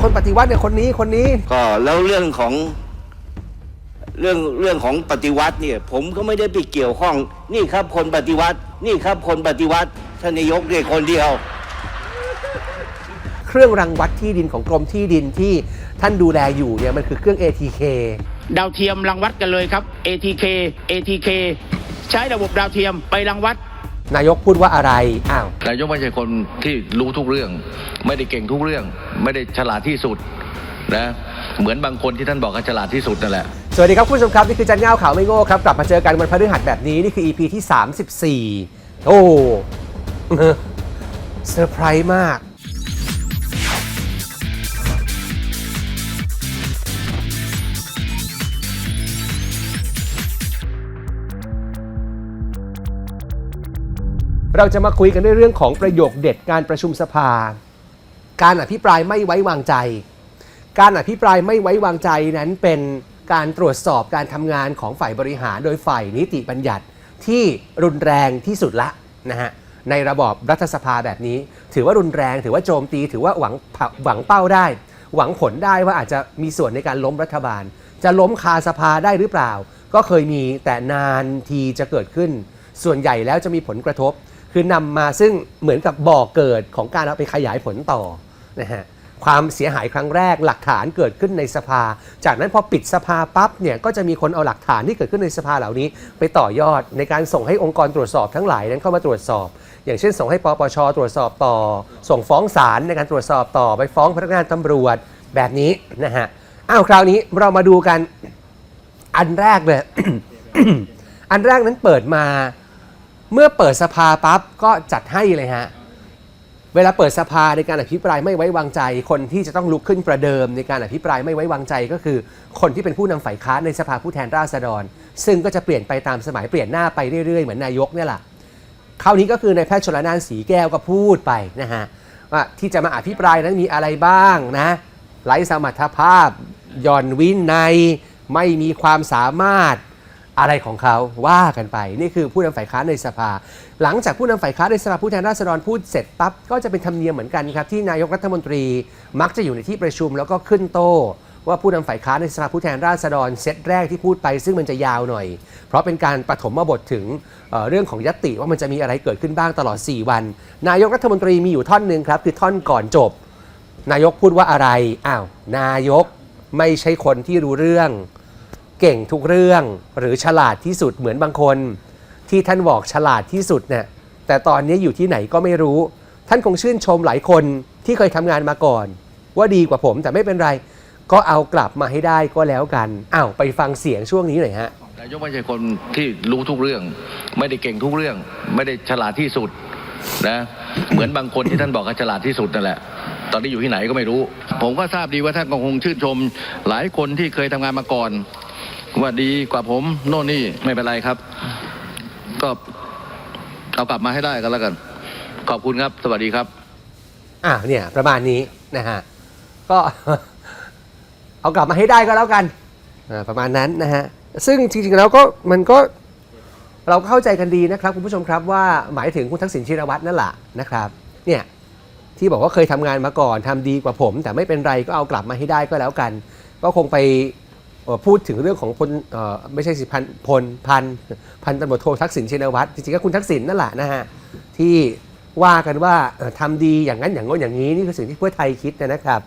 คนปฏิวัติเนี่ยคนนี้คนนี้ ก็แล้วเรื่องของ เรื่องเรื่องของปฏิวัติเนี่ย ผมก็ไม่ได้ไปเกี่ยวข้อง นี่ครับคนปฏิวัติ นี่ครับคนปฏิวัติท่านนายกเนี่ยคนเดียว เครื่องรังวัดที่ดินของกรมที่ดินที่ท่านดูแลอยู่เนี่ยมันคือเครื่อง ATK ดาวเทียมรังวัดกันเลยครับ ATK ATK ใช้ระบบดาวเทียมไปรังวัด นายกพูดว่าอะไร อ้าว นายกไม่ใช่คนที่รู้ทุกเรื่อง ไม่ได้เก่งทุกเรื่อง ไม่ได้ฉลาดที่สุดนะเหมือนบางคนที่ท่านบอกว่าฉลาดที่สุดนั่นแหละ สวัสดีครับคุณผู้ชมครับ นี่คือจันเง่าข่าวไม่โง่ครับ กลับมาเจอกันวันพฤหัสแบบนี้ นี่คือ EP ที่ 34 โอ้เซอร์ไพรส์มาก เราจะมาคุยกันในเรื่องของประโยคเด็ดการประชุมสภา การอภิปรายไม่ไว้วางใจ การอภิปรายไม่ไว้วางใจนั้นเป็นการตรวจสอบการทำงานของฝ่ายบริหารโดยฝ่ายนิติบัญญัติที่รุนแรงที่สุดละนะฮะในระบอบรัฐสภาแบบนี้ ถือว่ารุนแรงถือว่าโจมตี ถือว่าหวังหวังเป้าได้ หวังผลได้ว่าอาจจะมีส่วนในการล้มรัฐบาล จะล้มคาสภาได้หรือเปล่า ก็เคยมีแต่นานทีจะเกิดขึ้น ส่วนใหญ่แล้วจะมีผลกระทบ คือนำมาซึ่งเหมือนกับบ่อเกิดของการเอาไปขยายผลต่อนะฮะความเสียหายครั้งแรกหลักฐานเกิดขึ้นในสภา จากนั้นพอปิดสภาปั๊บเนี่ยก็จะมีคนเอาหลักฐานที่เกิดขึ้นในสภาเหล่านี้ ไปต่อยอดในการส่งให้องค์กรตรวจสอบทั้งหลายนั้นเข้ามาตรวจสอบ อย่างเช่น ส่งให้ปปชตรวจสอบต่อ ส่งฟ้องศาลในการตรวจสอบต่อไปฟ้องพนักงานตำรวจแบบนี้นะฮะอ้าวคราวนี้เรามาดูกันอันแรกเลย อันแรกนั้นเปิดมา เมื่อเปิดสภาปั๊บก็จัดให้เลยฮะ เวลาเปิดสภาในการอภิปรายไม่ไว้วางใจ คนที่จะต้องลุกขึ้นประเดิมในการอภิปรายไม่ไว้วางใจก็คือ คนที่เป็นผู้นำฝ่ายค้านในสภาผู้แทนราษฎร ซึ่งก็จะเปลี่ยนไปตามสมัยเปลี่ยนหน้าไปเรื่อยๆ เหมือนนายกเนี่ยแหละคราวนี้ก็คือนายแพทย์ชลนานสีแก้วก็พูดไปนะฮะว่าที่จะมาอภิปรายนั้นมีอะไรบ้างนะไร้สมรรถภาพหย่อนวินัยไม่มีความสามารถ อะไรของเขาว่ากันไป นี่คือผู้นำฝ่ายค้านในสภา หลังจากผู้นำฝ่ายค้านในสภาผู้แทนราษฎรพูดเสร็จปั๊บก็จะเป็นธรรมเนียมเหมือนกันครับที่นายกรัฐมนตรีมักจะอยู่ในที่ประชุมแล้วก็ขึ้นโต้ว่าผู้นำฝ่ายค้านในสภาผู้แทนราษฎรเซตแรกที่พูดไปซึ่งมันจะยาวหน่อย เพราะเป็นการปฐมบทถึงเเรื่องของยตติว่ามันจะมีอะไรเกิดขึ้นบ้างตลอด 4 วัน นายกรัฐมนตรีมีอยู่ท่อนหนึ่งครับคือท่อนก่อนจบ นายกพูดว่าอะไรอ้าวนายกไม่ใช่คนที่รู้เรื่อง เก่งทุกเรื่องหรือฉลาดที่สุดเหมือนบางคน ที่ท่านบอกฉลาดที่สุดเนี่ยแต่ตอนนี้อยู่ที่ไหนก็ไม่รู้ ท่านคงชื่นชมหลายคนที่เคยทำงานมาก่อน ว่าดีกว่าผมแต่ไม่เป็นไร ก็เอากลับมาให้ได้ก็แล้วกันอ้าวไปฟังเสียงช่วงนี้หน่อยฮะนายกไม่ใช่คนที่รู้ทุกเรื่อง ไม่ได้เก่งทุกเรื่อง ไม่ได้ฉลาดที่สุดนะเหมือนบางคนที่ท่านบอกว่าฉลาดที่สุดนั่นแหละ ตอนนี้อยู่ที่ไหนก็ไม่รู้ ผมก็ทราบดีว่าท่านก็คงชื่นชม หลายคนที่เคยทำงานมาก่อน ว่าดีกว่าผมโน่นนี่ไม่เป็นไรครับ ก็เอากลับมาให้ได้กันแล้วกัน ขอบคุณครับ สวัสดีครับอ่าเนี่ย ประมาณนี้นะฮะก็ เอากลับมาให้ได้ก็แล้วกันประมาณนั้นนะฮะซึ่งจริงๆแล้วก็มันก็เราก็เข้าใจกันดีนะครับ คุณผู้ชมครับว่าหมายถึงคุณทักษิณชินวัตรนั่นแหละนะครับ เนี่ยที่บอกว่าเคยทำงานมาก่อนทำดีกว่าผม แต่ไม่เป็นไรก็เอากลับมาให้ได้ก็แล้วกัน ก็คงไป พูดถึงเรื่องของพลไม่ใช่สิพันพลพันพันตำรวจโททักษิณชินวัตรจริงๆก็คุณทักษิณนั่นแหละนะฮะที่ว่ากันว่าเอ่อทำดีอย่างนั้นอย่างโน้นอย่างนี้นี่คือสิ่งที่เพื่อไทยคิดนะครับ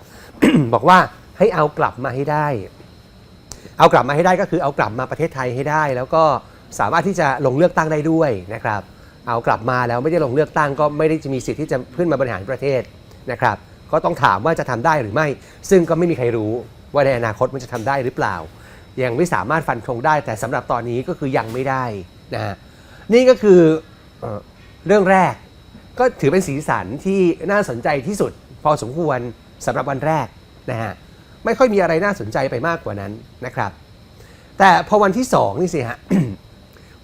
บอกว่าให้เอากลับมาให้ได้ เอากลับมาให้ได้ก็คือเอากลับมาประเทศไทยให้ได้ แล้วก็สามารถที่จะลงเลือกตั้งได้ด้วยนะครับ เอากลับมาแล้วไม่ได้ลงเลือกตั้ง ก็ไม่ได้จะมีสิทธิ์ที่จะขึ้นมาบริหารประเทศนะครับ ก็ต้องถามว่าจะทำได้หรือไม่ ซึ่งก็ไม่มีใครรู้ ว่าในอนาคตมันจะทำได้หรือเปล่า ยังไม่สามารถฟันธงได้ แต่สำหรับตอนนี้ก็คือยังไม่ได้นะฮะนี่ก็คือเอเรื่องแรก ก็ถือเป็นสีสันที่น่าสนใจที่สุด พอสมควรสำหรับวันแรกนะฮะไม่ค่อยมีอะไรน่าสนใจไปมากกว่านั้นนะครับ แต่พอวันที่สองนี่สิฮะ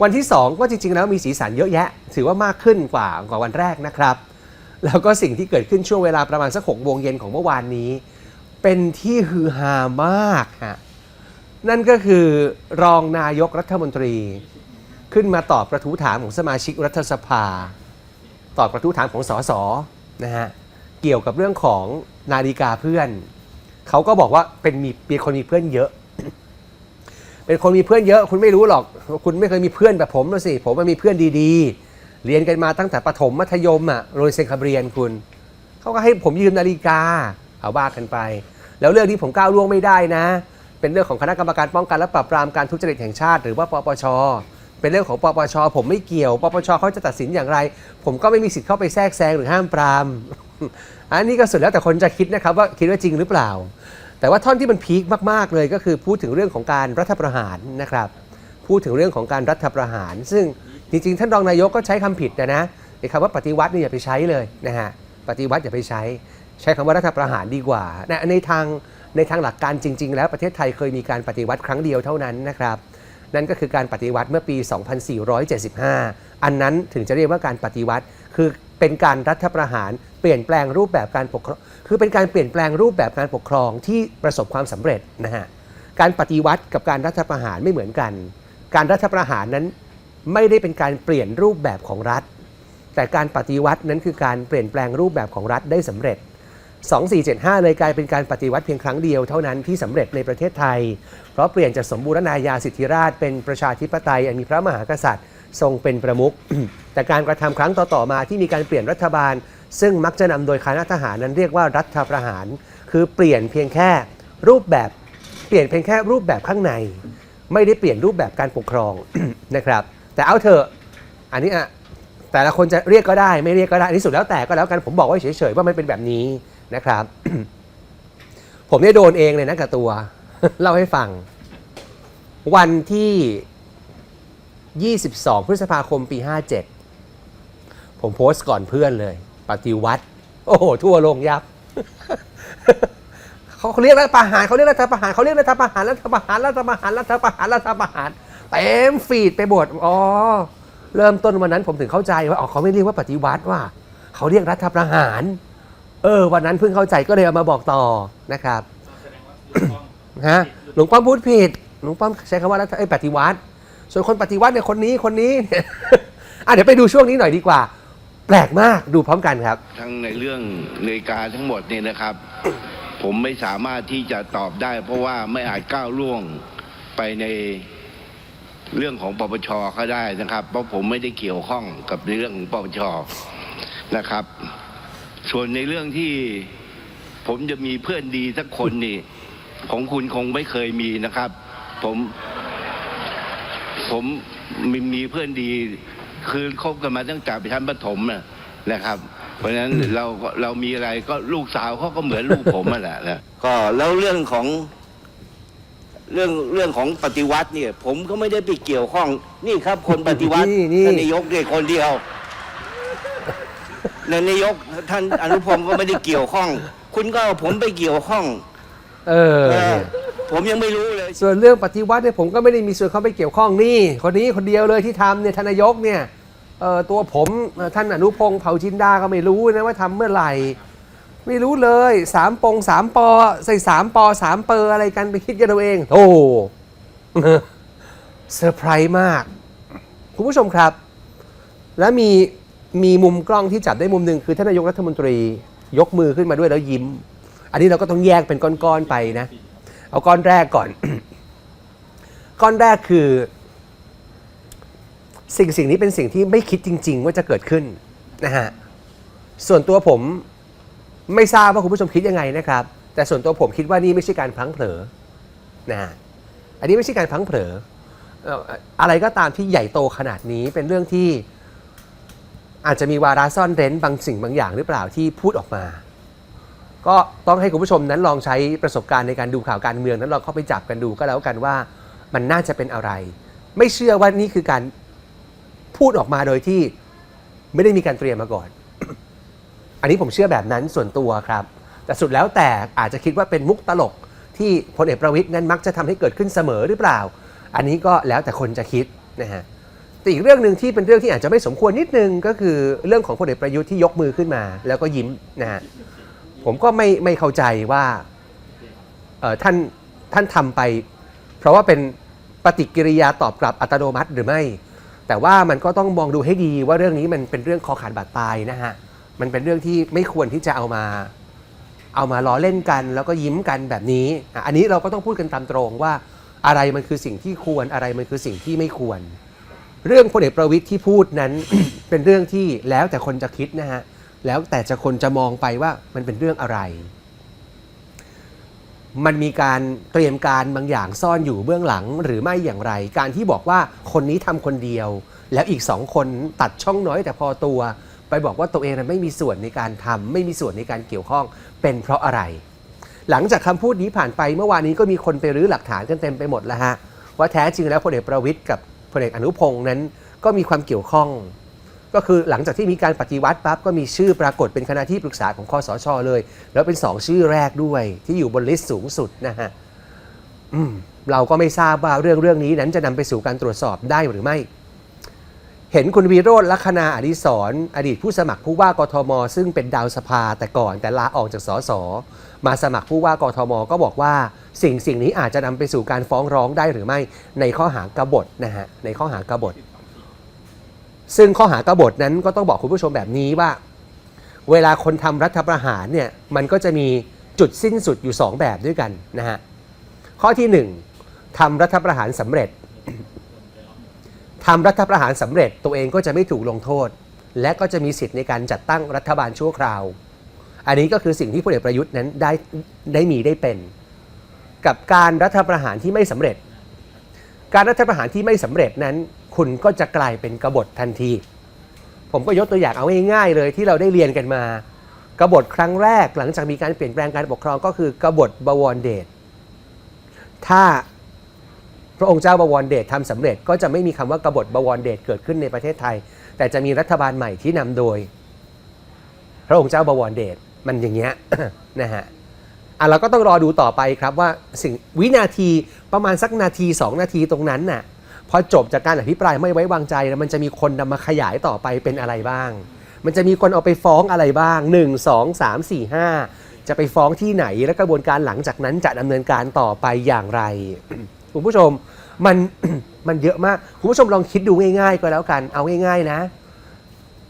วันที่สองก็จริง ๆ แล้วมีสีสันเยอะแยะ ถือว่ามากขึ้นกว่ากว่าวันแรกนะครับ แล้วก็สิ่งที่เกิดขึ้นช่วงเวลาประมาณสักหกโมงเย็นของเมื่อวานนี้ เป็นที่ฮือฮามากฮะนั่นก็คือรองนายกรัฐมนตรี ขึ้นมาตอบกระทู้ถามของสมาชิกรัฐสภา ตอบกระทู้ถามของสสนะฮะเกี่ยวกับเรื่องของนาฬิกาเพื่อน เขาก็บอกว่าเป็นมีเป็นคนมีเพื่อนเยอะ เป็นคนมีเพื่อนเยอะ คุณไม่รู้หรอก คุณไม่เคยมีเพื่อนแบบผมนะสิ ผมมันมีเพื่อนดีๆ เรียนกันมาตั้งแต่ประถมมัธยมอะโรงเรียนเซนคาเบรียนคุณ เขาก็ให้ผมยืมนาฬิกา เอาบ้ากันไป แล้วเรื่องนี้ผมก้าวล่วงไม่ได้นะ เป็นเรื่องของคณะกรรมการป้องกันและปราบปรามการทุจริตแห่งชาติ หรือว่าปปช เป็นเรื่องของปปช ผมไม่เกี่ยว ปปชเขาจะตัดสินอย่างไร ผมก็ไม่มีสิทธิ์เข้าไปแทรกแซงหรือห้ามปราม อันนี้ก็สุดแล้วแต่คนจะคิดนะครับว่าคิดว่าจริงหรือเปล่า แต่ว่าท่อนที่มันพีคมากๆเลยก็คือพูดถึงเรื่องของการรัฐประหารนะครับ พูดถึงเรื่องของการรัฐประหาร ซึ่งจริงๆท่านรองนายกก็ใช้คำผิดนะนะไอ้คำว่าปฏิวัตินี่อย่าไปใช้เลยนะฮะ ปฏิวัติอย่าไปใช้ ใช้คำว่ารัฐประหารดีกว่าในทางในทางหลักการจริง ๆ แล้วประเทศไทยเคยมีการปฏิวัติครั้งเดียวเท่านั้นนะครับ นั่นก็คือการปฏิวัติเมื่อปี 2475 อันนั้นถึงจะเรียกว่าการปฏิวัติ คือเป็นการรัฐประหารเปลี่ยนแปลงรูปแบบการปกครอง คือเป็นการเปลี่ยนแปลงรูปแบบการปกครองที่ประสบความสำเร็จนะฮะ การปฏิวัติกับการรัฐประหารไม่เหมือนกัน การรัฐประหารนั้นไม่ได้เป็นการเปลี่ยนรูปแบบของรัฐ แต่การปฏิวัตินั้นคือการเปลี่ยนแปลงรูปแบบของรัฐได้สำเร็จ 2475 เลยกลายเป็นการปฏิวัติเพียงครั้งเดียวเท่านั้นที่สำเร็จในประเทศไทย เพราะเปลี่ยนจากสมบูรณาญาสิทธิราชเป็นประชาธิปไตยอันมีพระมหากษัตริย์ทรงเป็นประมุข แต่การกระทำครั้งต่อๆมาที่มีการเปลี่ยนรัฐบาล ซึ่งมักจะนำโดยคณะทหารนั้นเรียกว่ารัฐประหาร คือเปลี่ยนเพียงแค่รูปแบบเปลี่ยนเพียงแค่รูปแบบข้างใน ไม่ได้เปลี่ยนรูปแบบการปกครองนะครับ แต่เอาเถอะอันนี้อะแต่ละคนจะเรียกก็ได้ไม่เรียกก็ได้อันนี้สุดแล้วแต่ก็แล้วกันผมบอกไว้เฉยๆว่ามันเป็นแบบนี้ นะครับ ผมเนี่ยโดนเองเลยนะกับตัว เล่าให้ฟัง วันที่ 22 พฤษภาคมปี 57 ผมโพสต์ก่อนเพื่อนเลย ปฏิวัติ โอ้โห ทั่วโลงยับเขาเรียกรัฐประหารเขาเรียกรัฐประหารเขาเรียกรัฐประหารรัฐประหารรัฐประหารรัฐประหารรัฐประหารเต็มฟีดไปหมดอ๋อเริ่มต้นวันนั้นผมถึงเข้าใจว่าอ๋อเขาไม่เรียกว่าปฏิวัติว่า เขาเรียกรัฐประหาร เออ วันนั้นเพิ่งเข้าใจก็เลยเอามาบอกต่อนะครับฮะหลวงป้อมพูดผิดหลวงป้อมใช้คำว่ารัฐไอ้ยปฏิวัติ ส่วนคนปฏิวัติเนี่ยคนนี้คนนี้เนี่ยอะเดี๋ยวไปดูช่วงนี้หน่อยดีกว่า แปลกมากดูพร้อมกันครับ ทั้งในเรื่องนาฬิกาทั้งหมดเนี่ยนะครับ ผมไม่สามารถที่จะตอบได้ เพราะว่าไม่อาจก้าวล่วงไปในเรื่องของปปชเขาได้นะครับ เพราะผมไม่ได้เกี่ยวข้องกับในเรื่องของปปชนะครับ ส่วนในเรื่องที่ผมจะมีเพื่อนดีสักคนนี่ ของคุณคงไม่เคยมีนะครับ ผม ผมมีมีเพื่อนดี คือคบกันมาตั้งแต่ชั้นประถมน่ะนะครับ เพราะฉะนั้นเราก็เรามีอะไรก็ลูกสาวเขาก็เหมือนลูกผมอะแหละนะก็แล้วเรื่องของเรื่องเรื่องของปฏิวัติเนี่ย ผมก็ไม่ได้ไปเกี่ยวข้อง นี่ครับ คนปฏิวัตินี่นี่ ท่านนายกเนี่ยคนเดียว และนายกท่านอนุพงศ์ก็ไม่ได้เกี่ยวข้อง คุณก็เอาผมไปเกี่ยวข้องเออเออ เนี่ยผมยังไม่รู้เลย ส่วนเรื่องปฏิวัติเนี่ยผมก็ไม่ได้มีส่วนเข้าไปเกี่ยวข้องนี่ คนนี้คนเดียวเลยที่ทำเนี่ยทานนายกเนี่ยเอ่อตัวผมเอ่อท่านอนุพงศ์เผ่าจินดาก็ไม่รู้นะว่าทำเมื่อไหร่ ไม่รู้เลยสามปงสามปอใส่สามปอสามเปอร์อะไรกันไปคิดกันเอาเองโอ้เซอร์ไพรส์มาก คุณผู้ชมครับ แล้วมี มีมุมกล้องที่จับได้มุมหนึ่งคือท่านนายกรัฐมนตรียกมือขึ้นมาด้วยแล้วยิ้ม อันนี้เราก็ต้องแยกเป็นก้อนๆไปนะ เอาก้อนแรกก่อน ก้อนแรกคือ สิ่งสิ่งนี้เป็นสิ่งที่ไม่คิดจริง ๆ ว่าจะเกิดขึ้นนะฮะส่วนตัวผมไม่ทราบว่าคุณผู้ชมคิดยังไงนะครับ แต่ส่วนตัวผมคิดว่านี่ไม่ใช่การพลั้งเผลอนะฮะอันนี้ไม่ใช่การพลั้งเผลอเอ่ออะไรก็ตามที่ใหญ่โตขนาดนี้เป็นเรื่องที่ อาจจะมีวาระซ่อนเร้นบางสิ่งบางอย่างหรือเปล่าที่พูดออกมา ก็ต้องให้คุณผู้ชมนั้นลองใช้ประสบการณ์ในการดูข่าวการเมืองนั้นลองเข้าไปจับกันดูก็แล้วกันว่ามันน่าจะเป็นอะไร ไม่เชื่อว่านี่คือการพูดออกมาโดยที่ไม่ได้มีการเตรียมมาก่อน อันนี้ผมเชื่อแบบนั้นส่วนตัวครับ แต่สุดแล้วแต่อาจจะคิดว่าเป็นมุกตลกที่พลเอกประวิทย์นั้นมักจะทำให้เกิดขึ้นเสมอหรือเปล่า อันนี้ก็แล้วแต่คนจะคิดนะฮะ แต่อีกเรื่องหนึ่งที่เป็นเรื่องที่อาจจะไม่สมควรนิดนึงก็คือเรื่องของพลเอกประยุทธ์ที่ยกมือขึ้นมา แล้วก็ยิ้มนะฮะผมก็ไม่ไม่เข้าใจว่าท่านท่านทำไป เพราะว่าเป็นปฏิกิริยาตอบกลับอัตโนมัติหรือไม่ แต่ว่ามันก็ต้องมองดูให้ดีว่าเรื่องนี้มันเป็นเรื่องคอขาดบาดตายนะฮะมันเป็นเรื่องที่ไม่ควรที่จะเอามาเอามาล้อเล่นกัน แล้วก็ยิ้มกันแบบนี้ อันนี้เราก็ต้องพูดกันตามตรงว่าอะไรมันคือสิ่งที่ควรอะไรมันคือสิ่งที่ไม่ควร เรื่องพลเอกประวิทย์ที่พูดนั้น เป็นเรื่องที่แล้วแต่คนจะคิดนะฮะ แล้วแต่จะคนจะมองไปว่ามันเป็นเรื่องอะไร มันมีการเตรียมการบางอย่างซ่อนอยู่เบื้องหลังหรือไม่อย่างไร การที่บอกว่าคนนี้ทำคนเดียว แล้วอีกสองคนตัดช่องน้อยแต่พอตัว ไปบอกว่าตัวเองนั้นไม่มีส่วนในการทำไม่มีส่วนในการเกี่ยวข้องเป็นเพราะอะไร หลังจากคำพูดนี้ผ่านไปเมื่อวานนี้ก็มีคนไปรื้อหลักฐานกันเต็มไปหมดแล้วฮะว่าแท้จริงแล้วพลเอกประวิทย์กับ พลเอกอนุพงศ์นั้นก็มีความเกี่ยวข้อง ก็คือหลังจากที่มีการปฏิวัติปั๊บก็มีชื่อปรากฏเป็นคณะที่ปรึกษาของคอสชเลย แล้วเป็นสองชื่อแรกด้วยที่อยู่บนลิสต์สูงสุดนะฮะเราก็ไม่ทราบว่าเรื่องเรื่องนี้นั้นจะนำไปสู่การตรวจสอบได้หรือไม่ เห็นคุณวีโรธลัคนาอดิศรอดีตผู้สมัครผู้ว่ากทม ซึ่งเป็นดาวสภาแต่ก่อนแต่ลาออกจากสสมาสมัครผู้ว่ากทม ก็บอกว่า สิ่งสิ่งนี้อาจจะนำไปสู่การฟ้องร้องได้หรือไม่ในข้อหากบฏนะฮะในข้อหากบฏ ซึ่งข้อหากบฏนั้นก็ต้องบอกคุณผู้ชมแบบนี้ว่า เวลาคนทำรัฐประหารเนี่ยมันก็จะมีจุดสิ้นสุดอยู่ 2 แบบด้วยกันนะฮะข้อทีหนึ่1ทำรัฐประหารสำเร็จทำรัฐประหารสำเร็จตัวเองก็จะไม่ถูกลงโทษ และก็จะมีสิทธิ์ในการจัดตั้งรัฐบาลชั่วคราว อันนี้ก็คือสิ่งที่พลเอกประยุทธ์นั้นได้ได้มีได้เป็น กับการรัฐประหารที่ไม่สำเร็จ การรัฐประหารที่ไม่สำเร็จนั้น คุณก็จะกลายเป็นกบฏทันที ผมก็ยกตัวอย่างเอาง่ายๆเลยที่เราได้เรียนกันมากบฏครั้งแรกหลังจากมีการเปลี่ยนแปลงการปกครองก็คือกบฏบวรเดชถ้าพระองค์เจ้าบวรเดชทำสำเร็จก็จะไม่มีคำว่ากบฏบวรเดชเกิดขึ้นในประเทศไทย แต่จะมีรัฐบาลใหม่ที่นำโดย พระองค์เจ้าบวรเดชมันอย่างเงี้ยนะฮะ อะเราก็ต้องรอดูต่อไปครับว่าสิ่งวินาทีประมาณสักนาที 2 นาทีตรงนั้นน่ะพอจบจากการอภิปรายไม่ไว้วางใจแล้วมันจะมีคนนำมาขยายต่อไปเป็นอะไรบ้าง มันจะมีคนเอาไปฟ้องอะไรบ้าง 1 2 3 4 5 จะไปฟ้องที่ไหนและกระบวนการหลังจากนั้นจะดำเนินการต่อไปอย่างไร คุณผู้ชมมันมันเยอะมาก คุณผู้ชมลองคิดดูง่าย ๆ ก็แล้วกันเอาง่าย ๆนะ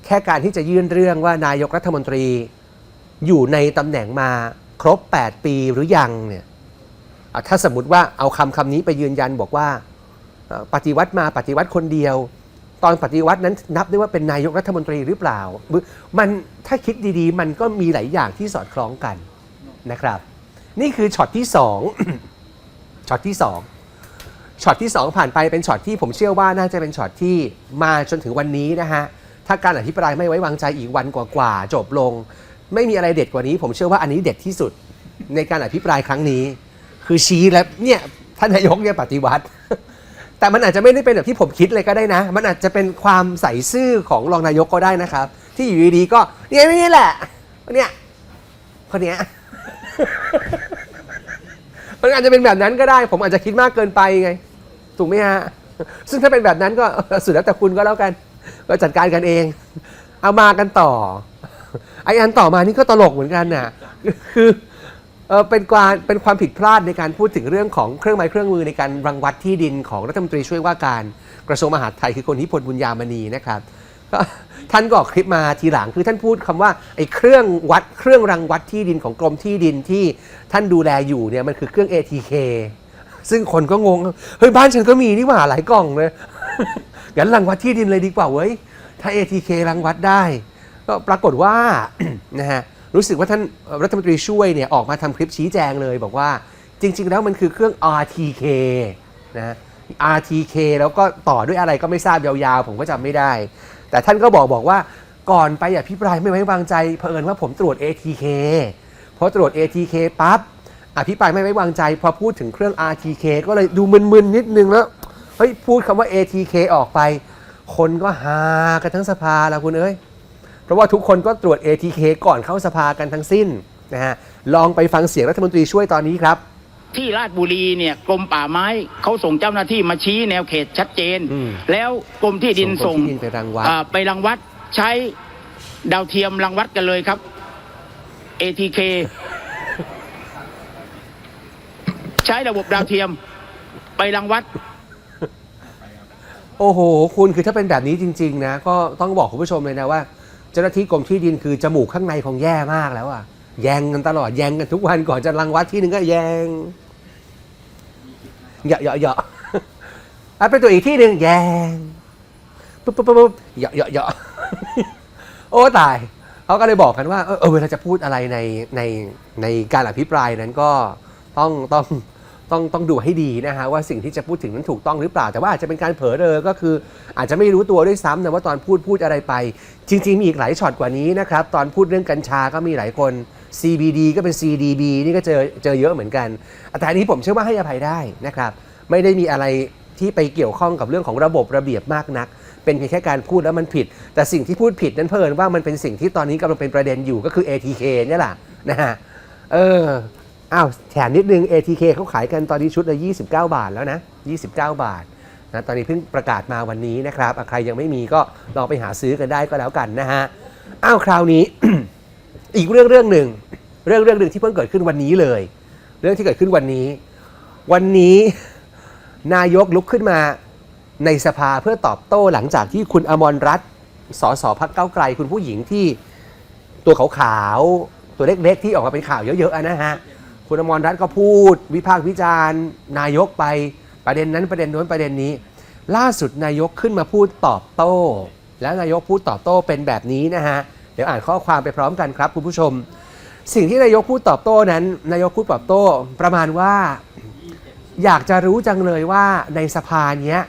แค่การที่จะยื่นเรื่องว่านายกรัฐมนตรีอยู่ในตำแหน่งมา ครบ 8 ปีหรือยังเนี่ยถ้าสมมติว่าเอาคำคำนี้ไปยืนยันบอกว่าปฏิวัติมาปฏิวัติคนเดียว ตอนปฏิวัตินั้นนับได้ว่าเป็นนายกรัฐมนตรีหรือเปล่า มันถ้าคิดดีๆ มันก็มีหลายอย่างที่สอดคล้องกันนะครับ นี่คือช็อตที่2ช็อตที่2ช็อตที่ 2 ผ่านไปเป็นช็อตที่ผมเชื่อว่าน่าจะเป็นช็อตที่มาจนถึงวันนี้นะฮะถ้าการอภิปรายไม่ไว้วางใจอีกวันกว่าๆจบลง ไม่มีอะไรเด็ดกว่านี้ ผมเชื่อว่าอันนี้เด็ดที่สุดในการอภิปรายครั้งนี้ คือชี้แล้วเนี่ยท่านนายกเนี่ยปฏิวัติ แต่มันอาจจะไม่ได้เป็นแบบที่ผมคิดเลยก็ได้นะ มันอาจจะเป็นความใส่ซื่อของรองนายกก็ได้นะครับ ที่อยู่ดีๆก็เนี่ยนี่แหละเนี่ยคนเนี้ยมันอาจจะเป็นแบบนั้นก็ได้ ผมอาจจะคิดมากเกินไปไง ถูกไหมฮะ ซึ่งถ้าเป็นแบบนั้นก็สุดแล้วแต่คุณก็แล้วกัน ก็จัดการกันเอง เอามากันต่อ ไออันต่อมานี่ก็ตลกเหมือนกันน่ะคือเออเป็นการเป็นความผิดพลาดในการพูดถึงเรื่องของเครื่องไม้เครื่องมือในการรังวัดที่ดินของรัฐมนตรีช่วยว่าการกระทรวงมหาดไทยคือคนนิพนธ์บุญญามณีนะครับท่านก็ออกคลิปมาทีหลังคือท่านพูดคำว่าไอ้เครื่องวัดเครื่องรังวัดที่ดินของกรมที่ดินที่ท่านดูแลอยู่เนี่ยมันคือเครื่อง ATK ซึ่งคนก็งงเฮ้ยบ้านฉันก็มีนี่หว่าหลายกล่องเลยงั้นรังวัดที่ดินเลยดีกว่าเว้ยถ้า ATK รังวัดได้ ก็ปรากฏว่านะฮะรู้สึกว่าท่านรัฐมนตรีช่วยเนี่ยออกมาทำคลิปชี้แจงเลยบอกว่าจริง ๆ แล้วมันคือเครื่อง RTK นะ RTK แล้วก็ต่อด้วยอะไรก็ไม่ทราบยาวๆ ผมก็จำไม่ได้ แต่ท่านก็บอกบอกว่าก่อนไปอภิปรายไม่ไว้วางใจเผอิญว่าผมตรวจ ATK พอตรวจ ATK ปั๊บอภิปรายไม่ไว้วางใจ พอพูดถึงเครื่อง RTK ก็เลยดูมึนๆนิดนึงแล้วเฮ้ยพูดคำว่า ATK ออกไป คนก็ฮากันทั้งสภาแล้วคุณเอ้ย เพราะว่าทุกคนก็ตรวจ ATK ก่อนเข้าสภากันทั้งสิ้นนะฮะลองไปฟังเสียงรัฐมนตรีช่วยตอนนี้ครับ ที่ราชบุรีเนี่ยกรมป่าไม้เขาส่งเจ้าหน้าที่มาชี้แนวเขตชัดเจน อืมแล้วกรมที่ดินส่ส่งงกรมที่ดินไปรังวัด อ่าไปรังวัดใช้ดาวเทียมรังวัดกันเลยครับ ATK ใช้ระบบดาวเทียมไปรังวัด โอ้โห คุณคือถ้าเป็นแบบนี้จริง ๆ นะ ก็ต้องบอกคุณผู้ชมเลยนะว่า เจ้าหน้าที่กรมที่ดินคือจมูกข้างในของแย่มากแล้วอะแย่งกันตลอดแย่งกันทุกวันก่อนจะรังวัดที่หนึ่งก็แย่งเหยาะเหยาะเหยาะอะไปตัวอีกที่หนึ่งแย่งปุ๊บปุ๊บปุ๊บเหยาะเหยาะเหยาะโอ้ตายเขาก็เลยบอกกันว่าเออเออเวลาจะพูดอะไรในในในการอภิปรายนั้นก็ต้องต้อง ต้องต้องดูให้ดีนะฮะว่าสิ่งที่จะพูดถึงนั้นถูกต้องหรือเปล่า แต่ว่าอาจจะเป็นการเผลอเรอก็คือ อาจจะไม่รู้ตัวด้วยซ้ำนะว่าตอนพูดพูดอะไรไป จริง ๆ มีอีกหลายช็อตกว่านี้นะครับ ตอนพูดเรื่องกัญชาก็มีหลายคน CBD ก็เป็น CDB นี่ก็เจอเจอเยอะเหมือนกัน แต่อันนี้ผมเชื่อว่าให้อภัยได้นะครับไม่ได้มีอะไรที่ไปเกี่ยวข้องกับเรื่องของระบบระเบียบมากนัก เป็นเพียงแค่การพูดแล้วมันผิด แต่สิ่งที่พูดผิดนั้นเพิ่นว่ามันเป็นสิ่งที่ตอนนี้กำลังเป็นประเด็นอยู่ก็คือ ATK เนี่ยแหละนะฮะเออ อ้าวแถมนิดนึง ATK เขาขายกันตอนนี้ชุดละ29 บาทแล้วนะ 29 บาทนะตอนนี้เพิ่งประกาศมาวันนี้นะครับใครยังไม่มีก็ลองไปหาซื้อกันได้ก็แล้วกันนะฮะอ้าวคราวนี้ อีกเรื่องเรื่องหนึ่งเรื่องเรื่องหนึ่งที่เพิ่งเกิดขึ้นวันนี้เลย เรื่องที่เกิดขึ้นวันนี้ วันนี้นายกลุกขึ้นมาในสภาเพื่อตอบโต้หลังจากที่คุณอมรรัตน์สสพักเก้าไกลคุณผู้หญิงที่ตัวขาวๆตัวเล็กๆที่ออกมาเป็นข่าวเยอะๆนะฮะ คุณอมรรัตน์ก็พูด วิพากษ์วิจารณ์ นายกไปประเด็นนั้นประเด็นโน้นประเด็นนี้ ล่าสุดนายกขึ้นมาพูดตอบโต้ แล้วนายกพูดตอบโต้เป็นแบบนี้นะฮะเดี๋ยวอ่านข้อความไปพร้อมกันครับคุณผู้ชม สิ่งที่นายกพูดตอบโต้นั้น นายกพูดตอบโต้ ประมาณว่า อยากจะรู้จังเลยว่าในสภาเนี้ย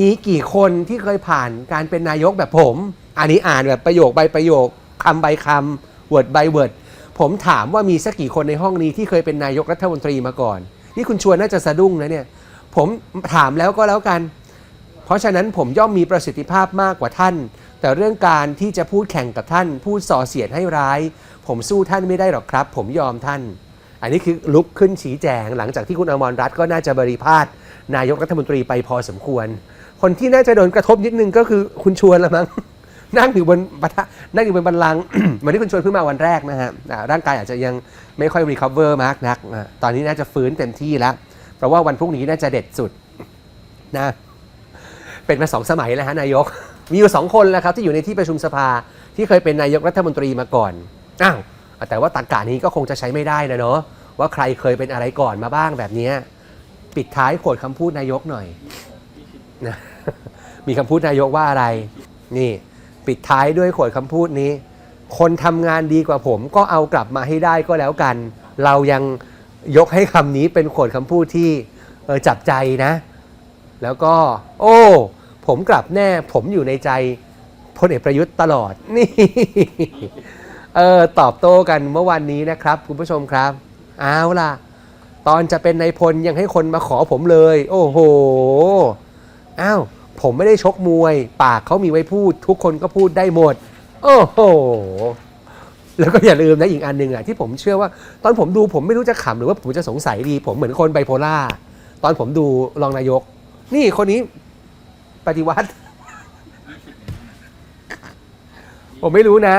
มีกี่คนที่เคยผ่านการเป็นนายกแบบผม อันนี้อ่านแบบประโยคใบประโยคคำใบคำ word by word ผมถามว่ามีสักกี่คนในห้องนี้ที่เคยเป็นนายกรัฐมนตรีมาก่อน นี่คุณชวนน่าจะสะดุ้งนะเนี่ย ผมถามแล้วก็แล้วกัน เพราะฉะนั้นผมย่อมมีประสิทธิภาพมากกว่าท่าน แต่เรื่องการที่จะพูดแข่งกับท่าน พูดส่อเสียดให้ร้าย ผมสู้ท่านไม่ได้หรอกครับ ผมยอมท่าน อันนี้คือลุกขึ้นชี้แจง หลังจากที่คุณอมรรัตน์ก็น่าจะบริพาทนายกรัฐมนตรีไปพอสมควร คนที่น่าจะโดนกระทบนิดนึงก็คือคุณชวนละมั้ง นั่งอยู่บนบัทะนั่งอยู่บนบันลังก์วันนี้คุณชวนเพิ่งมาวันแรกนะฮะร่างกายอาจจะยังไม่ค่อยรีคอเวอร์มากนัก ตอนนี้น่าจะฟื้นเต็มที่แล้ว เพราะว่าวันพรุ่งนี้น่าจะเด็ดสุดนะเป็นมาสองสมัยแล้วฮะนายก มีอยู่สองคนแล้วครับที่อยู่ในที่ประชุมสภาที่เคยเป็นนายกรัฐมนตรีมาก่อนอ้าวแต่ว่าตรรกานี้ก็คงจะใช้ไม่ได้นะเนาะว่าใครเคยเป็นอะไรก่อนมาบ้างแบบนี้ปิดท้ายขวดคำพูดนายกหน่อยนะมีคำพูดนายกว่าอะไร นี่ ปิดท้ายด้วยขวดคำพูดนี้ คนทำงานดีกว่าผมก็เอากลับมาให้ได้ก็แล้วกัน เรายังยกให้คำนี้เป็นขวดคำพูดที่เออจับใจนะ แล้วก็ โอ้ ผมกลับแน่ ผมอยู่ในใจพลเอกประยุทธ์ตลอดนี่เออตอบโต้กันเมื่อวันนี้นะครับ คุณผู้ชมครับ เอาล่ะ ตอนจะเป็นนายพลยังให้คนมาขอผมเลย โอ้โหอ้าว ผมไม่ได้ชกมวย ปากเขามีไว้พูด ทุกคนก็พูดได้หมด โอ้โห แล้วก็อย่าลืมนะอีกอันหนึ่งอะที่ผมเชื่อว่า ตอนผมดูผมไม่รู้จะขำหรือว่าผมจะสงสัยดี ผมเหมือนคนไบโพล่าตอนผมดูรองนายก นี่คนนี้ปฏิวัติ ผมไม่รู้นะ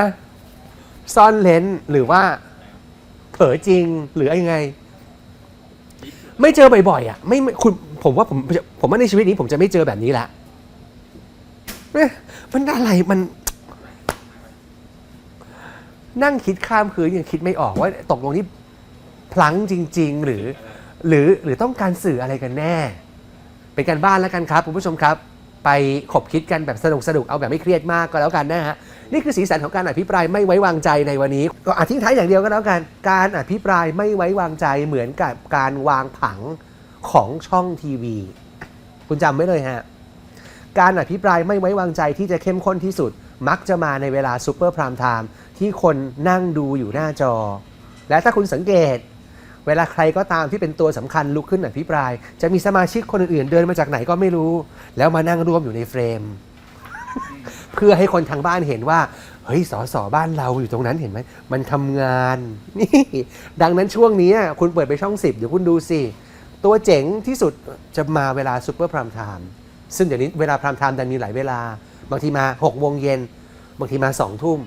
ซ่อนเลนหรือว่าเผลอจริงหรือยังไง ไม่เจอบ่อยๆอะไม่ไม่คุณผมว่าผมผมว่าในชีวิตนี้ผมจะไม่เจอแบบนี้ละ เอ๊ะมันอะไรมัน นั่งคิดข้ามคืนยังคิดไม่ออกว่าตกลงนี่พลั้งจริง ๆ หรือ หรือหรือต้องการสื่ออะไรกันแน่ เป็นการบ้านแล้วกันครับคุณผู้ชมครับ ไปขบคิดกันแบบสนุกสนุกๆเอาแบบไม่เครียดมากก็แล้วกันนะฮะนี่คือสีสันของการอภิปรายไม่ไว้วางใจในวันนี้ ก็อธิท้ายอย่างเดียวก็แล้วกัน การอภิปรายไม่ไว้วางใจเหมือนกับการวางผังของช่องทีวี คุณจำไว้เลยฮะ การอภิปรายไม่ไว้วางใจที่จะเข้มข้นที่สุด มักจะมาในเวลาซูเปอร์พรามไทม์ที่คนนั่งดูอยู่หน้าจอ และถ้าคุณสังเกต เวลาใครก็ตามที่เป็นตัวสำคัญลุกขึ้นอภิปราย จะมีสมาชิกคนอื่นๆเดินมาจากไหนก็ไม่รู้ แล้วมานั่งร่วมอยู่ในเฟรม เพื่อให้คนทางบ้านเห็นว่า เฮ้ยสอสอบ้านเราอยู่ตรงนั้นเห็นไหมมันทำงานนี่ดังนั้นช่วงนี้คุณเปิดไปช่องสิบเดี๋ยวคุณดูสิตัวเจ๋งที่สุดจะมาเวลาซูเปอร์พรามไทม์ ซึ่งเดี๋ยวนี้เวลาพรามไทม์ดันมีหลายเวลา บางทีมา6กโมงเย็น บางทีมา2องทุ่ม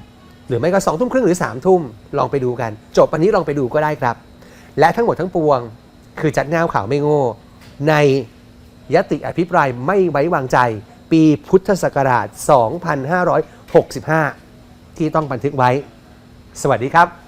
หรือไม่ก็2องทุ่มครึ่งหรือ3ามทุ่ม ลองไปดูกัน จบอันนี้ลองไปดูก็ได้ครับ และทั้งหมดทั้งปวง คือจัดงาวข่าวไม่โง่ ในยติอภิปรายไม่ไว้วางใจ ปีพุทธศักราช 2565 ที่ต้องบันทึกไว้ สวัสดีครับ